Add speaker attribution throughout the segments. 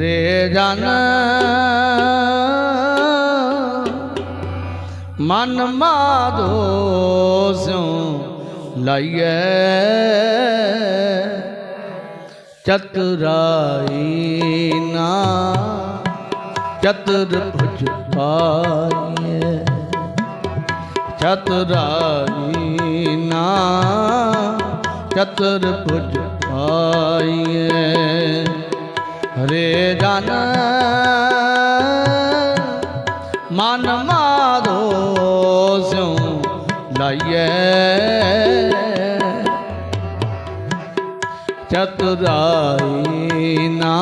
Speaker 1: ਰੇ ਜਨ ਮਨ ਮਾਧੋ ਸਿਉ ਲਾਈਐ। ਚਤੁਰਾਈ ਨਾ, ਚਤੁਰ ਭੁਜ ਪਾਈਐ ਚਤੁਰਾਈ ਨਾ, ਚਤੁਰ ਭੁਜ ਪਾਈਐ ਹਰੇ ਜਨ, ਮਨ ਮਾਧੋ ਸਿਉ ਲਾਈਐ। ਚਤੁਰਾਈ ਨਾ,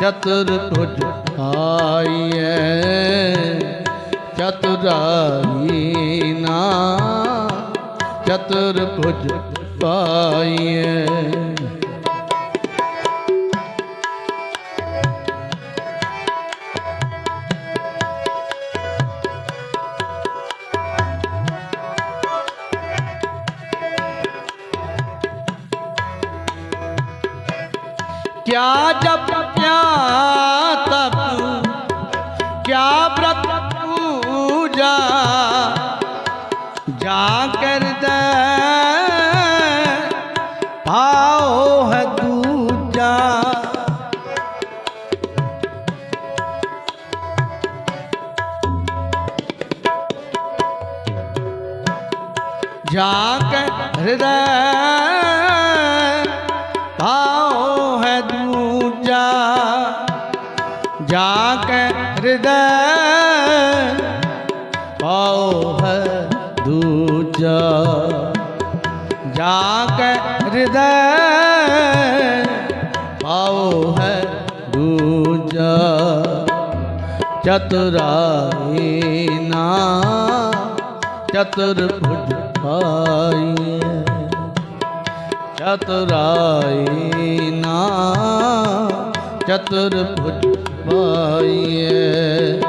Speaker 1: ਚਤੁਰ ਭੁਜ ਆਈਐ। ਚਤੁਰਾਈ ਨਾ, ਚਤੁਰ ਭੁਜ ਪਾਈਐ क्या जब क्या तप क्या व्रत पूजा जा कर दे भाओ है दूजा। जाकर हृदय ਜਾ ਕੇ ਹਿਰਦੈ ਪਾਉ ਹੈ ਦੂਜਾ। ਜਾ ਕੇ ਹਿਰਦੈ ਪਾਉ ਹੈ ਦੂਜਾ। ਚਤੁਰਾਈ ਨਾ, ਚਤੁਰ ਭੁਜ ਪਾਈਐ ਚਤੁਰਾਈ ਨਾ, ਚਤੁਰ ਭੁਜ ਪਾਈਏ।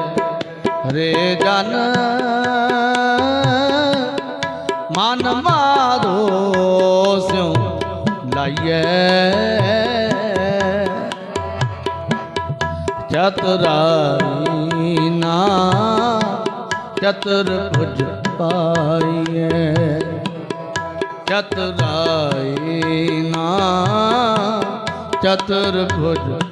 Speaker 1: ਹਰੇ ਜਨ, ਮਨ ਮਾਰੋ ਸਿਉ ਲਾਈਏ। ਚਤੁਰਾਈ ਨਾ ਚਤੁਰਭੁਜ ਪਾਈਏ। ਚਤੁਰਾਈ ਨਾ ਚਤੁਰਭੁਜ ਪਾਈਐ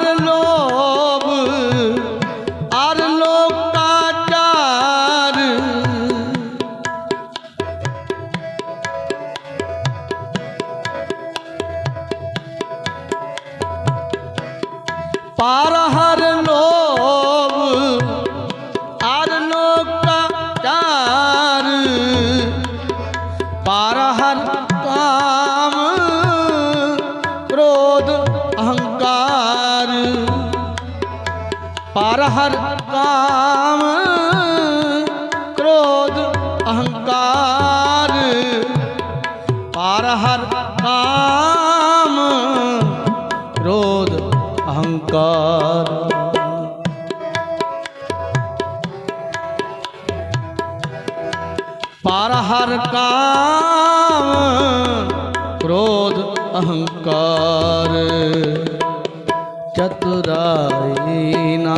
Speaker 1: ਪਾਰ ਹਰ ਕਾਮ ਕ੍ਰੋਧ ਅਹੰਕਾਰ। ਪਾਰ ਹਰ ਕਾਮ ਕ੍ਰੋਧ ਅਹੰਕਾਰ। ਪਾਰ ਹਰ ਕਾਮ ਕ੍ਰੋਧ ਅਹੰਕਾਰ। ਚਤੁਰਾਈ ਨਾ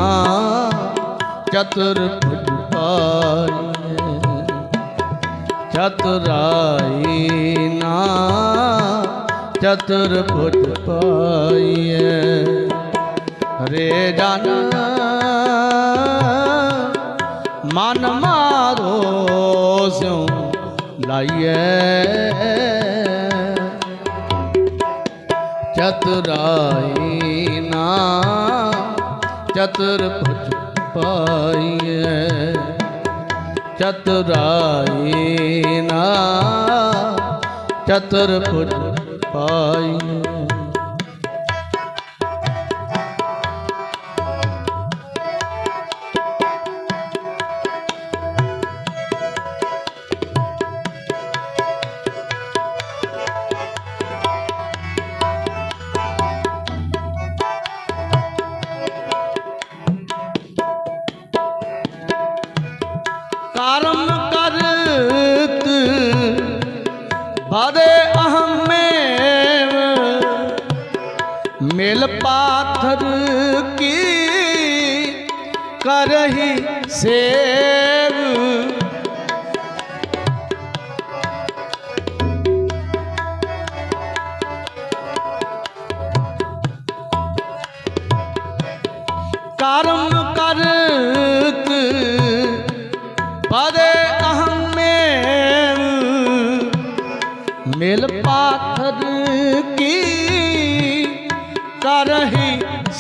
Speaker 1: ਚਤੁਰ ਭੁਜ ਪਾਈਏ ਚਤੁਰਾਈ ਨਾ ਚਤੁਰ ਭੁਜ ਪਾਈਏ ਹਰੇ ਜਨ ਮਨ ਮਾਰੋ ਸਿਉ ਲਾਈਏ ਚਤੁਰਾਈ ਚਤੁਰ ਭੁਜ ਪਾਈਐ ਚਤੁਰਾਈ ਨਾ। ਚਤੁਰ ਭੁਜ ਪਾਈਐ। ਮਿਲ ਪਾਥਰ ਕੀ ਕਰਹੀ ਸੇਵ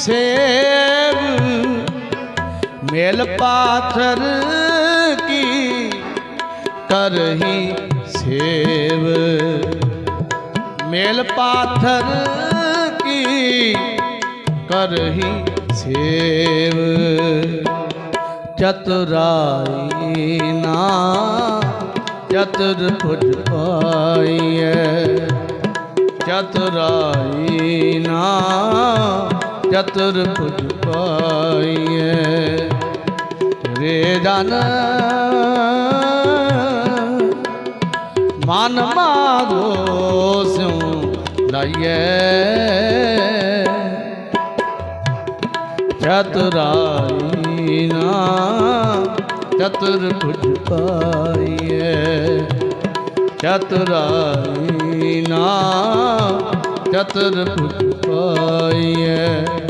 Speaker 1: ਸੇਵ, ਮਿਲ ਪਾਥਰ ਕੀ ਕਰਹੀ ਸੇਵ? ਮੇਲ ਪਾਥਰ ਕੀ ਕਰਹੀ ਸੇਵ? ਚਤੁਰਾਈ ਨਾ, ਚਤੁਰ ਭੁਜ ਪਾਈਐ। ਚਤੁਰਾਈ ਨਾ ਚਤੁਰ ਭੁਜ ਪਾਈਐ। ਰੇ ਜਨ ਮਨ ਮਾਗੋ ਸਿਉ ਲਾਈਐ। ਚਤੁਰਾਈ ਨਾ ਚਤੁਰ ਭੁਜ ਪਾਈਐ। ਚਤੁਰਾਈ ਨਾ ਚਤੁਰ ਭੁਜ ਪਾਈਐ।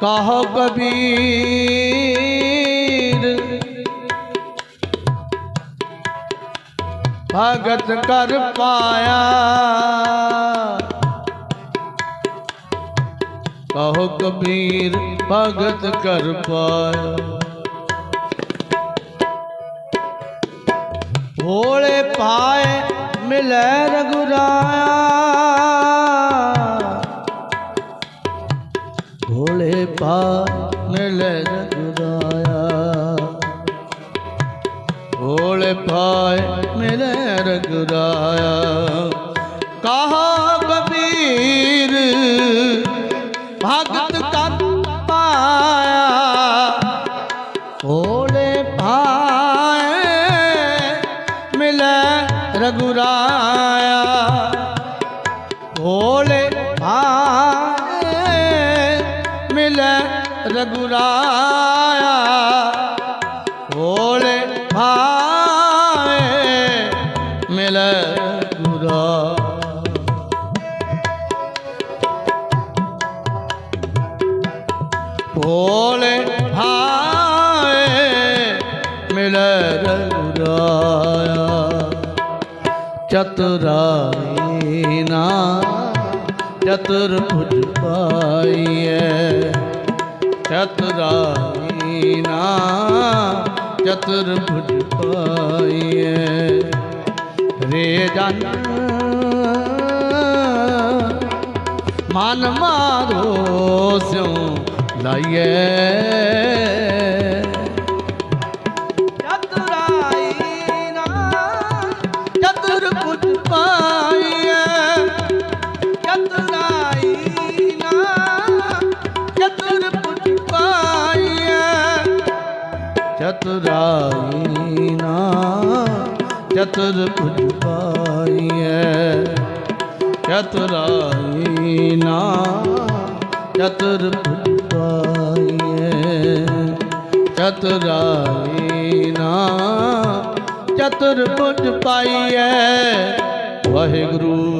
Speaker 1: ਕਹੋ ਕਬੀਰ? ਭਗਤ ਕਰ ਪਾਇਆ। ਕਹੋ ਕਬੀਰ? ਭਗਤ ਕਰ ਪਾਇਆ। ਭੋਲੇ ਪਾਏ ਮਿਲੈ ਰਗੁਰਾਇਆ। ਭੋਲੇ ਪਾ ਮਿਲੈ ਰਗੁਰਾਇਆ ਭੋਲੇ ਪਾਏ ਮਿਲੈ ਰਗੁਰਾਇਆ ਕਹਾ ਕਬੀਰ, ਭਗਤ ਕਰ ਪਾਇਆ। ਭੋਲੇ ਪਾਏ ਮਿਲੈ ਰਗੁਰਾਇਆ। ਰਗੁਰਾਇਆ ਭੋਲੇ ਭਾਏ ਮਿਲੈ ਰਗੁਰਾ ਭੋਲੇ ਭਾਏ ਮਿਲੈ ਰਗੁਰਾਇਆ ਚਤੁਰਾਈ ਨਾ ਚਤੁਰ ਭੁਜ ਪਾਈਐ ਚਤੁਰਾਈ ਨਾ ਚਤੁਰ ਭੁਜ ਪਾਈਐ ਰੇ ਜਨ ਮਨ ਮਾਰੋ ਸਿਉ ਲਾਈਐ ਚਤੁਰ ਪੁੱਤ ਪਾਈਐ ਚਤੁਰਾਈ ਨਾ ਚਤੁਰ ਪੁੱਤ ਪਾਈਐ ਚਤੁਰਾਈ ਨਾ ਚਤੁਰ ਪੁੱਜ ਪਾਈਐ। ਵਾਹਿਗੁਰੂ